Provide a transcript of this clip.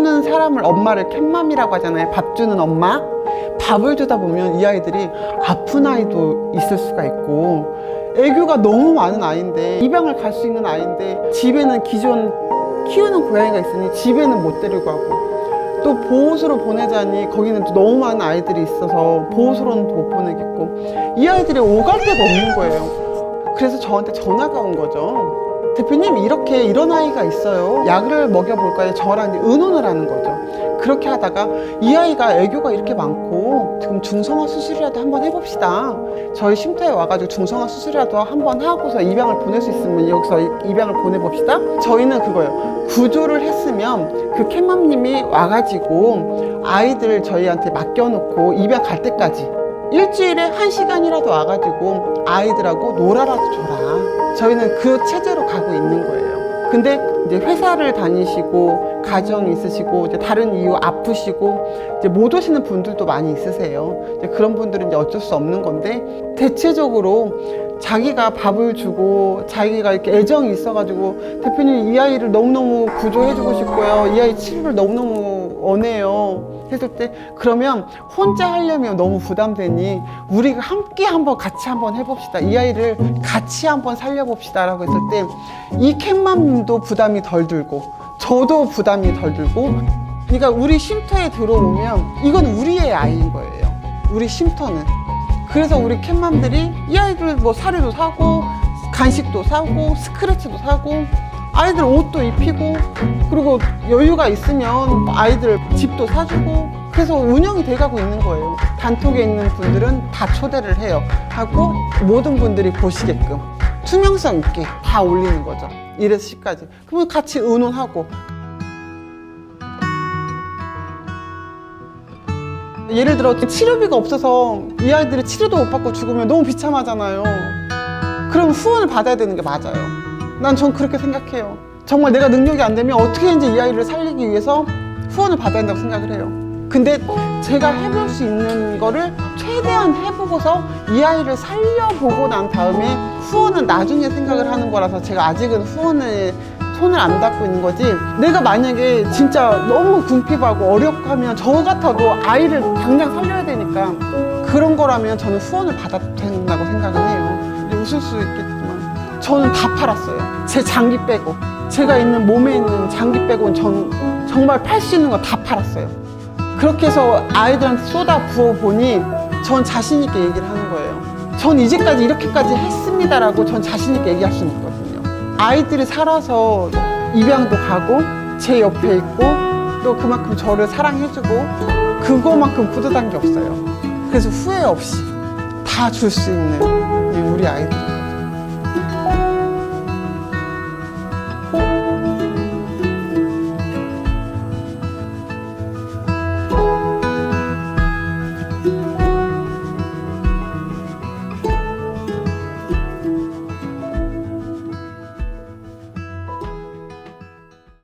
키우는 사람을 엄마를 캣맘이라고 하잖아요. 밥 주는 엄마. 밥을 주다 보면 이 아이들이 아픈 아이도 있을 수가 있고 애교가 너무 많은 아이인데 입양을 갈 수 있는 아이인데 집에는 기존 키우는 고양이가 있으니 집에는 못 데리고 가고 또 보호소로 보내자니 거기는 또 너무 많은 아이들이 있어서 보호소로는 못 보내겠고 이 아이들이 오갈 데가 없는 거예요. 그래서 저한테 전화가 온 거죠. 대표님 이렇게 이런 아이가 있어요. 약을 먹여볼까요? 저랑 의논을 하는 거죠. 그렇게 하다가 이 아이가 애교가 이렇게 많고 지금 중성화 수술이라도 한번 해봅시다. 저희 쉼터에 와가지고 중성화 수술이라도 한번 하고서 입양을 보낼 수 있으면 여기서 입양을 보내봅시다. 저희는 그거예요. 구조를 했으면 그 캣맘님이 와가지고 아이들 저희한테 맡겨놓고 입양 갈 때까지 일주일에 한 시간이라도 와가지고 아이들하고 놀아라도 줘라. 저희는 그 체제로 가고 있는 거예요. 근데 이제 회사를 다니시고 가정 있으시고 이제 다른 이유 아프시고 이제 못 오시는 분들도 많이 있으세요. 이제 그런 분들은 이제 어쩔 수 없는 건데 대체적으로 자기가 밥을 주고 자기가 이렇게 애정이 있어가지고 대표님 이 아이를 너무너무 구조해주고 싶고요. 이 아이 치료를 너무너무 원해요. 했을 때 그러면 혼자 하려면 너무 부담되니 우리가 함께 한번 같이 한번 해봅시다. 이 아이를 같이 한번 살려봅시다라고 했을 때 이 캣맘도 부담이 덜 들고 저도 부담이 덜 들고 그러니까 우리 쉼터에 들어오면 이건 우리의 아이인 거예요. 우리 쉼터는. 그래서 우리 캣맘들이 이 아이들 뭐 사료도 사고 간식도 사고 스크래치도 사고 아이들 옷도 입히고 그리고 여유가 있으면 아이들 집도 사주고 그래서 운영이 돼가고 있는 거예요. 단톡에 있는 분들은 다 초대를 해요. 하고 모든 분들이 보시게끔 투명성 있게 다 올리는 거죠. 1에서 10까지. 그러면 같이 의논하고 예를 들어 치료비가 없어서 이 아이들이 치료도 못 받고 죽으면 너무 비참하잖아요. 그럼 후원을 받아야 되는 게 맞아요. 난 전 그렇게 생각해요. 정말 내가 능력이 안 되면 어떻게든지 이 아이를 살리기 위해서 후원을 받아야 된다고 생각을 해요. 근데 제가 해볼 수 있는 거를 최대한 해보고서 이 아이를 살려보고 난 다음에 후원은 나중에 생각을 하는 거라서 제가 아직은 후원을 손을 안 닿고 있는 거지? 내가 만약에 진짜 너무 궁핍하고 어렵고 하면 저 같아도 아이를 당장 살려야 되니까 그런 거라면 저는 후원을 받아도 된다고 생각은 해요. 웃을 수 있겠지만 저는 다 팔았어요. 제 장기 빼고. 제가 있는 몸에 있는 장기 빼고는 전 정말 팔 수 있는 거 다 팔았어요. 그렇게 해서 아이들한테 쏟아 부어 보니 전 자신 있게 얘기를 하는 거예요. 전 이제까지 이렇게까지 했습니다라고 전 자신 있게 얘기할 수는 있거든요 아이들이 살아서 입양도 가고 제 옆에 있고 또 그만큼 저를 사랑해주고 그거만큼 뿌듯한 게 없어요. 그래서 후회 없이 다 줄 수 있는 우리 아이들.